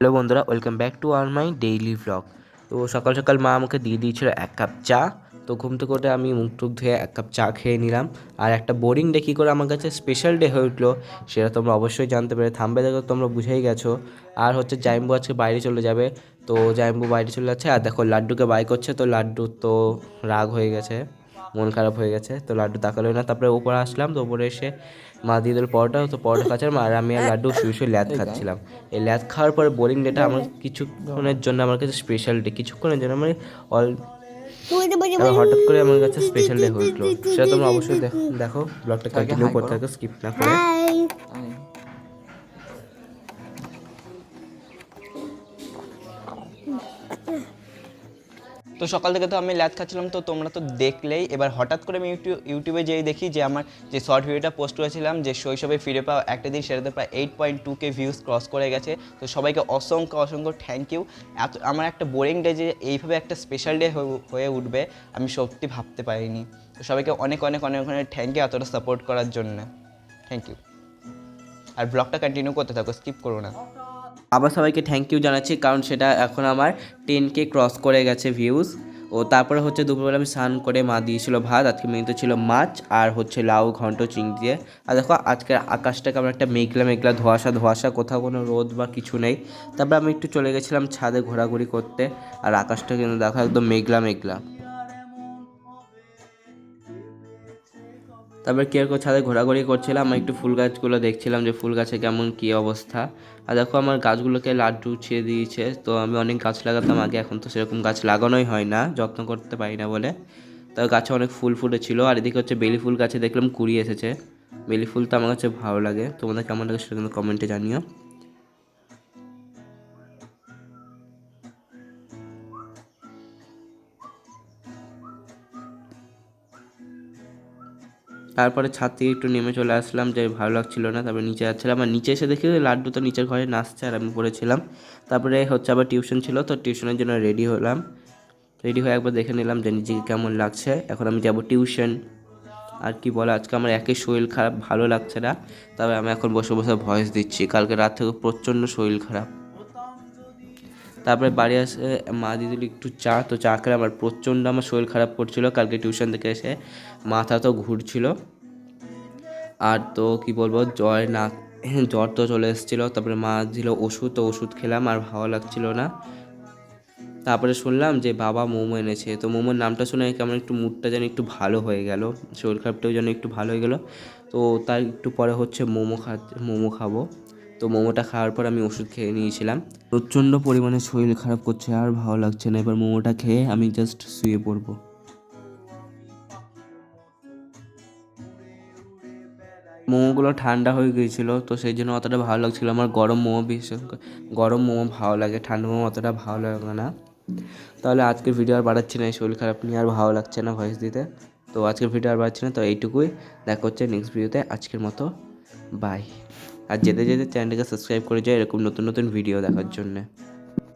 Hello বন্ধুরা welcome back to আর my daily vlog তো সকাল সকাল মা আমাকে দিয়ে দিয়েছিল এক কাপ চা। তো ঘুম থেকে উঠে আমি মুখ টুক ধুয়ে এক কাপ চা খেয়ে নিলাম। আর একটা বোরিং ডে কী করে আমার কাছে স্পেশাল ডে হয়ে উঠল, সেটা তোমরা অবশ্যই জানতে পেরে থামবে। দেখো, তোমরা বুঝেই গেছো। আর হচ্ছে জাইম্বু আজকে বাইরে চলে যাবে। তো জাইম্বু বাইরে চলে যাচ্ছে। আর দেখো, লাড্ডুকে বাই করছে। তো লাড্ডু তো রাগ হয়ে গেছে। মন খারাপ হয়ে গেছে। তো লাড্ডু তাকালো না। তারপরে ওপরে আসলাম তো ওপরে এসে মা দিয়ে দিল পরোটা। তো পরোটা খাচ্ছিলাম আর আমি আর লাড্ডু শুয়ে শুয়ে ল্যাদ খাচ্ছিলাম। এই ল্যাদ খাওয়ার পরে বোরিং ডেটা আমার কিছুক্ষণের জন্য আমার কাছে স্পেশাল ডে কিছুক্ষণের জন্য আমার অল হঠাৎ করে আমার কাছে স্পেশাল ডে হয়ে উঠল। সেটা তোমরা অবশ্যই দেখো। দেখো ব্লগটা কন্টিনিউ করতে থাকো স্কিপ না করে। তো সকাল থেকে তো আমি ল্যাদ খাচ্ছিলাম, তো তোমরা তো দেখলেই। এবার হঠাৎ করে আমি ইউটিউব ইউটিউবে যেই দেখি যে আমার যে শর্ট ভিডিওটা পোস্ট করেছিলাম, যে শৈশবে ফিরে পাওয়া একটা দিন, সেটাতে প্রায় eight point two K views cross করে গেছে। তো সবাইকে অসংখ্য অসংখ্য থ্যাংক ইউ এত আমার একটা বোরিং ডে যে এইভাবে একটা স্পেশাল ডে হয়ে উঠবে, আমি সত্যি ভাবতে পারিনি। তো সবাইকে অনেক অনেক অনেক অনেক থ্যাংক ইউ এতটা সাপোর্ট করার জন্য। থ্যাংক ইউ আর ব্লগটা কন্টিনিউ করতে থাকো স্কিপ করো না। আবার সবাইকে থ্যাংক ইউ জানাচ্ছি, কারণ সেটা এখন আমার টেন কে ক্রস করে গেছে ভিউজ ও তারপরে হচ্ছে দুপুরবেলা আমি স্নান করে মা দিয়েছিল ভাত, আজকে মেনুতে ছিল মাছ আর হচ্ছে লাউ, ঘন্ট, চিংড়ি দিয়ে। আর দেখো আজকে আকাশটা কেমন একটা মেঘলা মেঘলা, ধোয়াশা ধোয়াশা, কোথাও কোনো রোদ বা কিছু নেই। তারপর আমি একটু চলে গেছিলাম ছাদে ঘোরাঘুরি করতে, আর আকাশটা কিন্তু দেখো একদম মেঘলা মেঘলা। তারপর কি আর ছাদে ঘোরাঘুরি করছিলাম একটু ফুল গাছগুলো দেখছিলাম যে ফুল গাছে কেমন কী অবস্থা। আর দেখো আমার গাছগুলোকে লাড্ডু ছিঁড়ে দিয়েছে, তো আমি অনেক গাছ লাগাতাম আগে, এখন তো সেরকম গাছ লাগানোই হয় না, যত্ন করতে পারি না বলে। তো গাছে অনেক ফুল ফুটেছিল, আর এদিকে হচ্ছে বেলি ফুল গাছে দেখলাম কুড়ি এসেছে। বেলি ফুল তো আমার কাছে ভালো লাগে, তোমাদের কেমন লাগে সেটা কিন্তু কমেন্টে জানিও। তারপরে ছাদ থেকে একটু নেমে চলে আসলাম যে ভালো লাগছিল না, তারপরে নিচে যাচ্ছিলাম। আর নিচে এসে দেখি লাড্ডু তো নিচের ঘরে নাচছে আর আমি পড়েছিলাম। তারপরে হচ্ছে আবার টিউশন ছিল, তো টিউশনের জন্য রেডি হলাম। রেডি হয়ে একবার দেখে নিলাম যে নিজেকে কেমন লাগছে। এখন আমি যাব টিউশন। আর কি বলো, আজকে আমার একই শরীর খারাপ, ভালো লাগছে না। তবে আমি এখন বসে বসে ভয়েস দিচ্ছি। কালকে রাত থেকে প্রচণ্ড শরীর খারাপ। তারপরে বাড়ি আসে, মা দিয়ে দিল একটু চা, তো চা খেলে আমার প্রচণ্ড আমার শরীর খারাপ করছিল। কালকে টিউশন থেকে এসে মাথা তো ঘুরছিল। আর তো কি বলব, জ্বর না, জ্বর তো চলে এসেছিল। তারপরে মা দিল ওষুধ, তো ওষুধ খেলাম, আর ভালো লাগছিল না। তারপরে শুনলাম যে বাবা মোমো এনেছে। তো মোমোর নামটা শুনে কেমন একটু মুডটা যেন একটু ভালো হয়ে গেল। শরীর খারাপটাও যেন একটু ভালো হয়ে গেল। তো তার একটু পরে হচ্ছে মোমো খা, মোমো খাব। তো মোমোটা খাওয়ার পর আমি ওষুধ খেয়ে নিয়েছিলাম। প্রচণ্ড পরিমাণে শরীর খারাপ করছে আর ভালো লাগছে না। এবার মোমোটা খেয়ে আমি জাস্ট শুয়ে পড়ব। মোমোগুলো ঠান্ডা হয়ে গিয়েছিল, তো সেই জন্য অতটা ভালো লাগছিল আমার গরম মোমো বিশেষ গরম মোমো ভালো লাগে, ঠান্ডা মোমো অতটা ভালো লাগে না। তাহলে আজকের ভিডিও আর বাড়াচ্ছি না এই শরীর খারাপ নিয়ে, আর ভালো লাগছে না ভয়েস দিতে। তো আজকের ভিডিও আর বাড়াচ্ছি না, তো এইটুকুই। দেখা হচ্ছে নেক্সট ভিডিওতে আজকের মতো বাই আর যেতে যেতে চ্যানেলটাকে সাবস্ক্রাইব করে যায় এরকম নতুন নতুন ভিডিও দেখার জন্যে।